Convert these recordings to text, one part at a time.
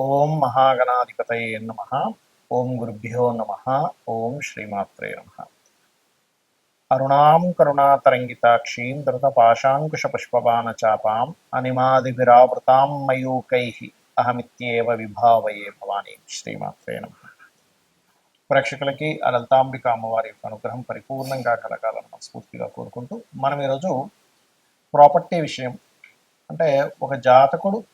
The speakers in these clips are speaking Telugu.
ఓం మహాగణాధిపతయే నమ. ఓం గురుభ్యో నమ. ఓం శ్రీమాత్రే నమ. అరుణాం కరుణాతరంగితాక్షీం ధృతపాశాంకుశపుష్పబాణచాపాం అనిమాదిభిరావృతాం మయూకై. అహమిత్యేవ విభావయే భవానీ. శ్రీమాత్రే నమ. ప్రేక్షకులకి ఆ లలితాంబిక అమ్మవారి యొక్క అనుగ్రహం పరిపూర్ణంగా కలగాలని మనస్ఫూర్తిగా కోరుకుంటూ మనం ఈరోజు ప్రాపర్టీ విషయం అంటే ఒక జాతకుడు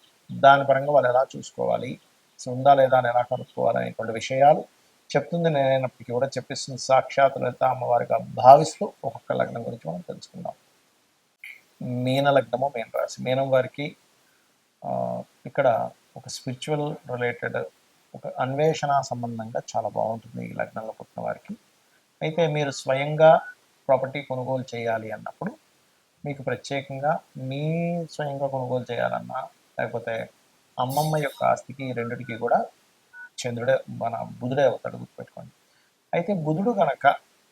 దాని పరంగా వాళ్ళు ఎలా చూసుకోవాలి? సో ఉందా లేదా అని ఎలా కనుక్కోవాలి అనేటువంటి విషయాలు చెప్తుంది. నేనైనప్పటికీ కూడా చెప్పిస్తుంది. సాక్షాత్ లలిత అమ్మవారిగా భావిస్తూ ఒక్కొక్క లగ్నం గురించి మనం తెలుసుకుందాం. మీన లగ్నము మీన రాశి. మీనం వారికి ఇక్కడ ఒక స్పిరిచువల్ రిలేటెడ్ ఒక అన్వేషణ సంబంధంగా చాలా బాగుంటుంది ఈ లగ్నంలో పుట్టిన వారికి. అయితే మీరు స్వయంగా ప్రాపర్టీ కొనుగోలు చేయాలి అన్నప్పుడు మీకు ప్రత్యేకంగా మీ స్వయంగా కొనుగోలు చేయాలన్నా లేకపోతే అమ్మమ్మ యొక్క ఆస్తికి రెండిటికి కూడా చంద్రుడే మన బుధుడే అవుతాడు గుర్తుపెట్టుకోండి. అయితే బుధుడు కనుక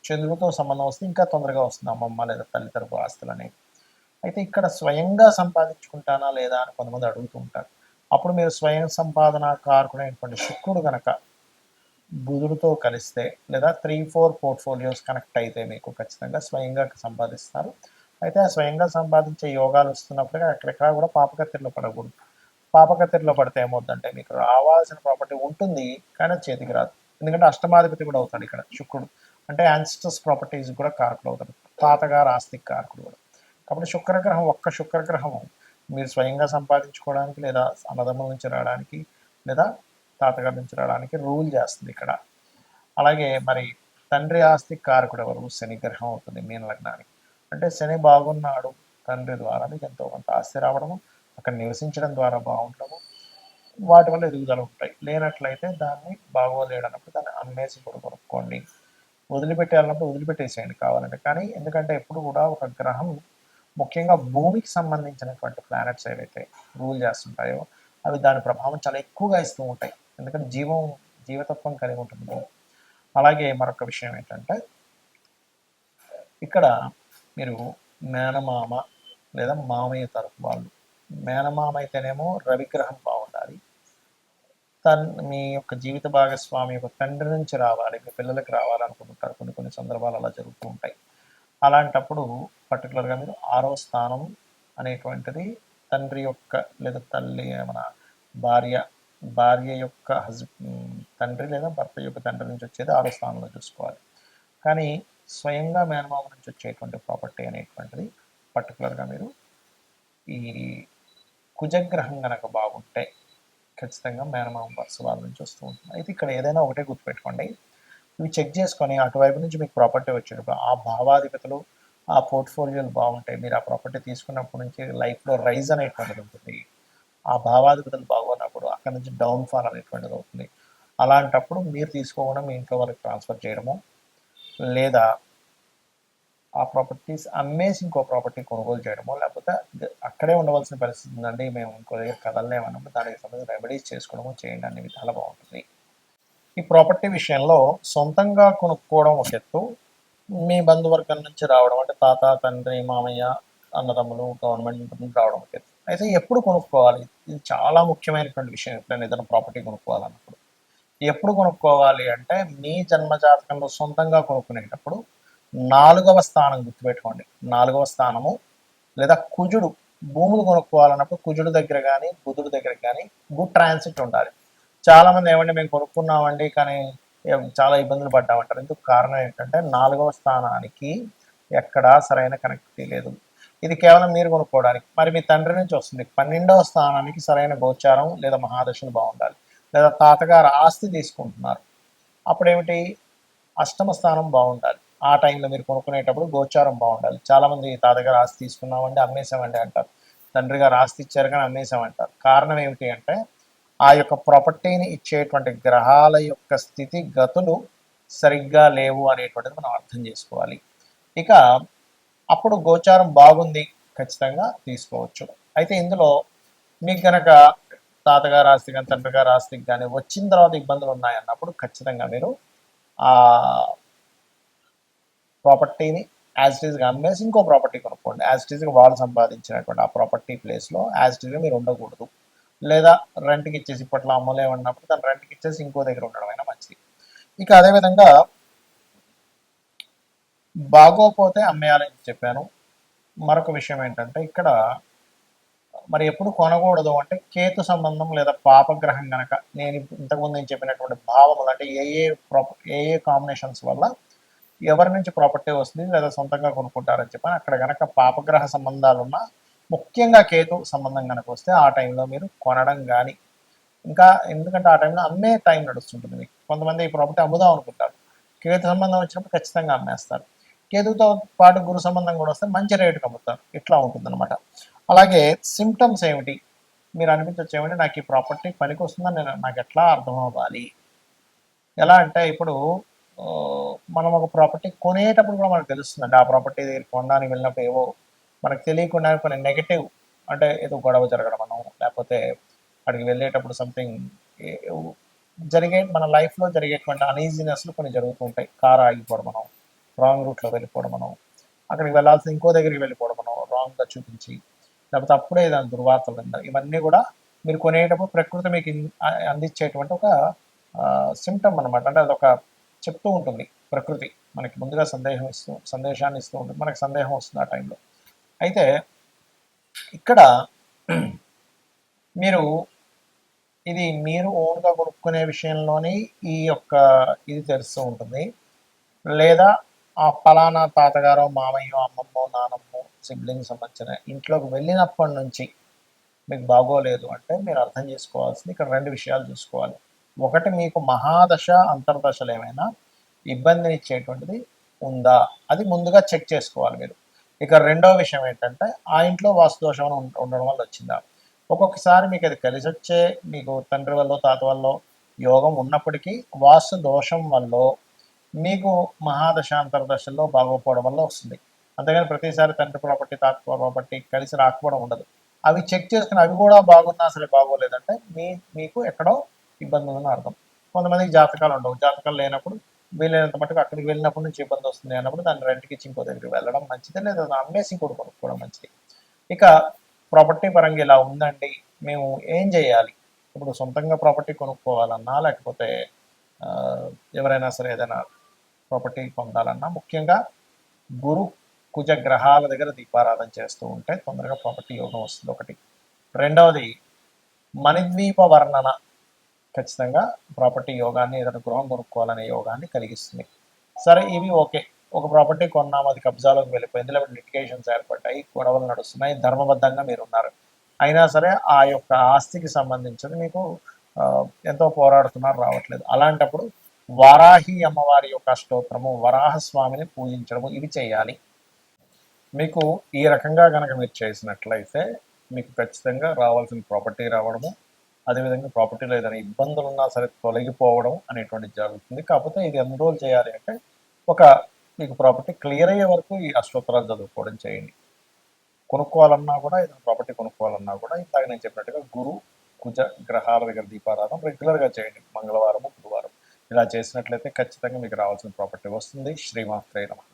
చంద్రుడితో సంబంధం వస్తే ఇంకా తొందరగా వస్తుంది అమ్మమ్మ లేదా తల్లి తరపు ఆస్తులు అనేవి. అయితే ఇక్కడ స్వయంగా సంపాదించుకుంటానా లేదా అని కొంతమంది అడుగుతూ ఉంటారు. అప్పుడు మీరు స్వయం సంపాదన కారకుడైనటువంటి శుక్రుడు కనుక బుధుడితో కలిస్తే లేదా త్రీ ఫోర్ పోర్ట్ఫోలియోస్ కనెక్ట్ అయితే మీకు ఖచ్చితంగా స్వయంగా సంపాదిస్తారు. అయితే ఆ స్వయంగా సంపాదించే యోగాలు వస్తున్నప్పుడు అక్కడెక్కడ కూడా పాపకత్తిలో పడకూడదు. పాపకత్తిలో పడితే ఏమవుతుందంటే మీకు రావాల్సిన ప్రాపర్టీ ఉంటుంది కానీ చేతికి రాదు. ఎందుకంటే అష్టమాధిపతి కూడా అవుతాడు ఇక్కడ శుక్రుడు. అంటే యాన్స్టర్స్ ప్రాపర్టీస్ కూడా కారకుడు అవుతాడు తాతగారు ఆస్తికి కారకుడు కూడా. కాబట్టి శుక్రగ్రహం ఒక్క శుక్రగ్రహం. మీరు స్వయంగా సంపాదించుకోవడానికి లేదా అన్నదమ్ముల నుంచి రావడానికి లేదా తాతగారి నుంచి రావడానికి రూల్ చేస్తుంది ఇక్కడ. అలాగే మరి తండ్రి ఆస్తి కారకుడు ఎవరు? శనిగ్రహం అవుతుంది మీన లగ్నానికి. అంటే శని బాగున్నాడు తండ్రి ద్వారా మీకు ఎంతో కొంత ఆస్తి రావడము అక్కడ నివసించడం ద్వారా బాగుండడము వాటి వల్ల ఎదుగుదల ఉంటాయి. లేనట్లయితే దాన్ని బాగోలేడన్నప్పుడు దాన్ని అమ్మేసి కూడా కొనుక్కోండి. వదిలిపెట్టాలన్నప్పుడు వదిలిపెట్టేసేయండి కావాలంటే. కానీ ఎందుకంటే ఎప్పుడు కూడా ఒక గ్రహం ముఖ్యంగా భూమికి సంబంధించినటువంటి ప్లానెట్స్ ఏవైతే రూల్ చేస్తుంటాయో అవి దాని ప్రభావం చాలా ఎక్కువగా ఇస్తూ ఉంటాయి. ఎందుకంటే జీవం జీవతత్వం కలిగి ఉంటుంది. అలాగే మరొక విషయం ఏంటంటే ఇక్కడ మీరు మేనమామ లేదా మామయ్య తరపు వాళ్ళు. మేనమామ అయితేనేమో రవిగ్రహం బాగుండాలి. తన్ మీ యొక్క జీవిత భాగస్వామి యొక్క తండ్రి నుంచి రావాలి. మీ పిల్లలకి రావాలనుకుంటుంటారు కొన్ని కొన్ని సందర్భాలు అలా జరుగుతూ ఉంటాయి. అలాంటప్పుడు పర్టికులర్గా మీరు ఆరో స్థానం అనేటువంటిది తండ్రి యొక్క లేదా తల్లి మన భార్య భార్య యొక్క హస్బెండ్ తండ్రి లేదా భర్త యొక్క తండ్రి నుంచి వచ్చేది ఆరో స్థానంలో చూసుకోవాలి. కానీ స్వయంగా మేనమామ నుంచి వచ్చేటువంటి ప్రాపర్టీ అనేటువంటిది పర్టికులర్గా మీరు ఈ కుజగ్రహం కనుక బాగుంటే ఖచ్చితంగా మేనమామ వరుస వాళ్ళ నుంచి వస్తూ ఉంటుంది. అయితే ఇక్కడ ఏదైనా ఒకటే గుర్తుపెట్టుకోండి. ఇవి చెక్ చేసుకొని అటువైపు నుంచి మీకు ప్రాపర్టీ వచ్చేటప్పుడు ఆ భావాధిపతులు ఆ పోర్ట్ఫోలియోలు బాగుంటాయి. మీరు ఆ ప్రాపర్టీ తీసుకున్నప్పటి నుంచి లైఫ్లో రైజ్ అనేటువంటిది ఉంటుంది. ఆ భావాధిపతులు బాగున్నప్పుడు అక్కడ నుంచి డౌన్ఫాల్ అనేటువంటిది అవుతుంది. అలాంటప్పుడు మీరు తీసుకోవడం మీ ఇంట్లో వాళ్ళకి ట్రాన్స్ఫర్ చేయడము లేదా ఆ ప్రాపర్టీస్ అమ్మేసి ఇంకో ప్రాపర్టీ కొనుగోలు చేయడమో లేకపోతే అక్కడే ఉండవలసిన పరిస్థితి ఉందండి. మేము ఇంకో దగ్గర కదలలేమన్నప్పుడు దానికి సంబంధించి రెమెడీస్ చేసుకోవడము చేయండి అన్ని విధాలు బాగుంటుంది. ఈ ప్రాపర్టీ విషయంలో సొంతంగా కొనుక్కోవడం ఒక ఎత్తు. మీ బంధువర్గం నుంచి రావడం అంటే తాత తండ్రి మామయ్య అన్నదమ్ములు గవర్నమెంట్ నుంచి రావడం ఒక ఎత్తు. అయితే ఎప్పుడు కొనుక్కోవాలి? ఇది చాలా ముఖ్యమైనటువంటి విషయం. ఎప్పుడైనా ఏదైనా ప్రాపర్టీ కొనుక్కోవాలన్నప్పుడు. ఎప్పుడు కొనుక్కోవాలి అంటే మీ జన్మ జాతకంలో సొంతంగా కొనుక్కునేటప్పుడు నాలుగవ స్థానం గుర్తుపెట్టుకోండి. నాలుగవ స్థానము లేదా కుజుడు భూములు కొనుక్కోవాలన్నప్పుడు కుజుడు దగ్గర కానీ బుధుడు దగ్గర కానీ గుడ్ ట్రాన్సిట్ ఉండాలి. చాలా మంది మేము కొనుక్కున్నామండి కానీ చాలా ఇబ్బందులు పడ్డామంటారు. ఎందుకు కారణం ఏంటంటే నాలుగవ స్థానానికి ఎక్కడా సరైన కనెక్టివిటీ లేదు. ఇది కేవలం మీరు కొనుక్కోవడానికి. మరి మీ తండ్రి నుంచి వస్తుంది. పన్నెండవ స్థానానికి సరైన గోచారం లేదా మహాదశలు బాగుండాలి. లేదా తాతగారు ఆస్తి తీసుకుంటున్నారు. అప్పుడు ఏమిటి అష్టమ స్థానం బాగుండాలి. ఆ టైంలో మీరు కొనుక్కునేటప్పుడు గోచారం బాగుండాలి. చాలామంది తాతగారు ఆస్తి తీసుకున్నామండి అమ్మేశామండి అంటారు. తండ్రి గారు ఆస్తి ఇచ్చారు కానీ అమ్మేశామంటారు. కారణం ఏమిటి అంటే ఆ యొక్క ప్రాపర్టీని ఇచ్చేటువంటి గ్రహాల యొక్క స్థితి గతులు సరిగ్గా లేవు అనేటువంటిది మనం అర్థం చేసుకోవాలి. ఇక అప్పుడు గోచారం బాగుంది ఖచ్చితంగా తీసుకోవచ్చు. అయితే ఇందులో మీకు గనక తాతగారు ఆస్తి కానీ తండ్రి గారు ఆస్తికి కానీ వచ్చిన తర్వాత ఇబ్బందులు ఉన్నాయన్నప్పుడు ఖచ్చితంగా మీరు ఆ ప్రాపర్టీని యాజ్ ఇట్ ఈస్గా అమ్మేసి ఇంకో ప్రాపర్టీ కొనుక్కోండి. యాజ్ ఇట్ ఈస్గా వాళ్ళు సంపాదించినటువంటి ఆ ప్రాపర్టీ ప్లేస్లో యాజ్ ఇట్ ఈస్గా మీరు ఉండకూడదు. లేదా రెంట్కి ఇచ్చేసి ఇప్పట్లో అమ్మలేమన్నప్పుడు దాన్ని రెంట్కి ఇచ్చేసి ఇంకో దగ్గర ఉండడం అయినా మంచిది. ఇక అదేవిధంగా బాగోపోతే అమ్మేయాలని చెప్పాను. మరొక విషయం ఏంటంటే ఇక్కడ మరి ఎప్పుడు కొనకూడదు అంటే కేతు సంబంధం లేదా పాపగ్రహం కనుక నేను ఇంతకుముందు నేను చెప్పినటువంటి భావములు అంటే ఏ ఏ ప్రాప ఏ ఏ కాంబినేషన్స్ వల్ల ఎవరి నుంచి ప్రాపర్టీ వస్తుంది లేదా సొంతంగా కొనుక్కుంటారని చెప్పని అక్కడ కనుక పాపగ్రహ సంబంధాలు ఉన్న ముఖ్యంగా కేతు సంబంధం కనుక వస్తే ఆ టైంలో మీరు కొనడం కానీ ఇంకా ఎందుకంటే ఆ టైంలో అమ్మే టైం నడుస్తుంటుంది మీకు. కొంతమంది ఈ ప్రాపర్టీ అమ్ముదాం అనుకుంటారు. కేతు సంబంధం వచ్చినప్పుడు ఖచ్చితంగా అమ్మేస్తారు. కేతుతో పాటు గురు సంబంధం కూడా వస్తే మంచి రేటుకి అమ్ముతారు. ఇట్లా ఉంటుందన్నమాట. అలాగే సిమ్టమ్స్ ఏమిటి? మీరు అనిపించవచ్చు ఏమిటి నాకు ఈ ప్రాపర్టీ పనికి వస్తుందని నేను నాకు ఎట్లా అర్థం అవ్వాలి ఎలా అంటే ఇప్పుడు మనం ఒక ప్రాపర్టీ కొనేటప్పుడు కూడా మనకు తెలుస్తుందండి ఆ ప్రాపర్టీ దగ్గర కొనడానికి వెళ్ళినప్పుడు ఏవో మనకు తెలియకుండా కొన్ని నెగటివ్ అంటే ఏదో గొడవ జరగడం మనం లేకపోతే అక్కడికి వెళ్ళేటప్పుడు సంథింగ్ జరిగే మన లైఫ్లో జరిగేటువంటి అనీజినెస్లు కొన్ని జరుగుతూ ఉంటాయి. కార్ ఆగిపోవడం మనం రాంగ్ రూట్లో వెళ్ళిపోవడం మనం అక్కడికి వెళ్ళాల్సిన ఇంకో దగ్గరికి వెళ్ళిపోవడం మనం రాంగ్గా చూపించి లేకపోతే అప్పుడే దాని దుర్వార్తలు తింటారు ఇవన్నీ కూడా మీరు కొనేటప్పుడు ప్రకృతి మీకు అందించేటువంటి ఒక సిమ్టమ్ అనమాట అంటే అదొక చెప్తూ ఉంటుంది ప్రకృతి. మనకి ముందుగా సందేహం ఇస్తూ సందేశాన్ని ఇస్తూ ఉంటుంది. మనకి సందేహం వస్తుంది ఆ టైంలో. అయితే ఇక్కడ మీరు ఇది మీరు ఓన్గా కొనుక్కునే విషయంలోనే ఈ యొక్క ఇది తెలుస్తూ ఉంటుంది. లేదా ఆ ఫలానా తాతగారో మామయ్యో అమ్మమ్మో నానమ్మ సిబ్లింగ్ సంబంధించిన ఇంట్లోకి వెళ్ళినప్పటి నుంచి మీకు బాగోలేదు అంటే మీరు అర్థం చేసుకోవాల్సింది ఇక్కడ రెండు విషయాలు చూసుకోవాలి. ఒకటి మీకు మహాదశ అంతర్దశలు ఏమైనా ఇబ్బందిని ఇచ్చేటువంటిది ఉందా? అది ముందుగా చెక్ చేసుకోవాలి మీరు. ఇక రెండో విషయం ఏంటంటే ఆ ఇంట్లో వాస్తుదోషం ఉండడం వల్ల వచ్చిందా? ఒక్కొక్కసారి మీకు అది కలిసి వచ్చే మీకు తండ్రి వల్ల తాత వల్ల యోగం ఉన్నప్పటికీ వాస్తు దోషం వల్ల మీకు మహాదశ అంతర్దశల్లో బాగోపోవడం వల్ల వస్తుంది. అంతేగాని ప్రతిసారి తండ్రి ప్రాపర్టీ తాత ప్రాపర్టీ కలిసి రాకపోవడం ఉండదు. అవి చెక్ చేసుకుని అవి కూడా బాగున్నా సరే బాగోలేదంటే మీ మీకు ఎక్కడో ఇబ్బంది ఉందని అర్థం. కొంతమందికి జాతకాలు ఉండవు. జాతకాలు లేనప్పుడు వీలైనంత మటుకు అక్కడికి వెళ్ళినప్పటి నుంచి ఇబ్బంది వస్తుంది అన్నప్పుడు దాన్ని రెంట్కి ఇచ్చి ఇంకో దగ్గరికి వెళ్ళడం మంచిది లేదా దాన్ని అమ్మేసి ఇంకోటి కొనుక్కోవడం మంచిది. ఇక ప్రాపర్టీ పరంగా ఇలా ఉందండి. మేము ఏం చేయాలి? ఇప్పుడు సొంతంగా ప్రాపర్టీ కొనుక్కోవాలన్నా లేకపోతే ఎవరైనా సరే ఏదైనా ప్రాపర్టీ పొందాలన్నా ముఖ్యంగా గురు కుజ గ్రహాల దగ్గర దీపారాధన చేస్తూ ఉంటే తొందరగా ప్రాపర్టీ యోగం వస్తుంది ఒకటి. రెండవది మణిద్వీప వర్ణన ఖచ్చితంగా ప్రాపర్టీ యోగాన్ని ఏదైనా గృహం కొనుక్కోవాలనే యోగాన్ని కలిగిస్తుంది. సరే ఇవి ఓకే. ఒక ప్రాపర్టీ కొన్నాం అది కబ్జాలోకి వెళ్ళిపోయింది లేకపోతే లిటికేషన్స్ ఏర్పడ్డాయి గొడవలు నడుస్తున్నాయి ధర్మబద్ధంగా మీరు ఉన్నారు అయినా సరే ఆ యొక్క ఆస్తికి సంబంధించిన మీకు ఎంతో పోరాడుతున్నారు రావట్లేదు. అలాంటప్పుడు వారాహి అమ్మవారి యొక్క స్తోత్రము వరాహ స్వామిని పూజించడము ఇవి చేయాలి. మీకు ఈ రకంగా కనుక మీరు చేసినట్లయితే మీకు ఖచ్చితంగా రావాల్సిన ప్రాపర్టీ రావడము అదేవిధంగా ప్రాపర్టీలో ఏదైనా ఇబ్బందులు ఉన్నా సరే తొలగిపోవడం అనేటువంటిది జరుగుతుంది. కాకపోతే ఇది ఎన్ని రోజులు చేయాలి అంటే ఒక మీకు ప్రాపర్టీ క్లియర్ అయ్యే వరకు ఈ అష్టోత్తరాలు చదువుకోవడం చేయండి. కొనుక్కోవాలన్నా కూడా ఏదైనా ప్రాపర్టీ కొనుక్కోవాలన్నా కూడా ఇందాక నేను చెప్పినట్టుగా గురు కుజ గ్రహాల దగ్గర దీపారాధన రెగ్యులర్గా చేయండి. మంగళవారం బుధవారం ఇలా చేసినట్లయితే ఖచ్చితంగా మీకు రావాల్సిన ప్రాపర్టీ వస్తుంది. శ్రీమాత్రే నమః.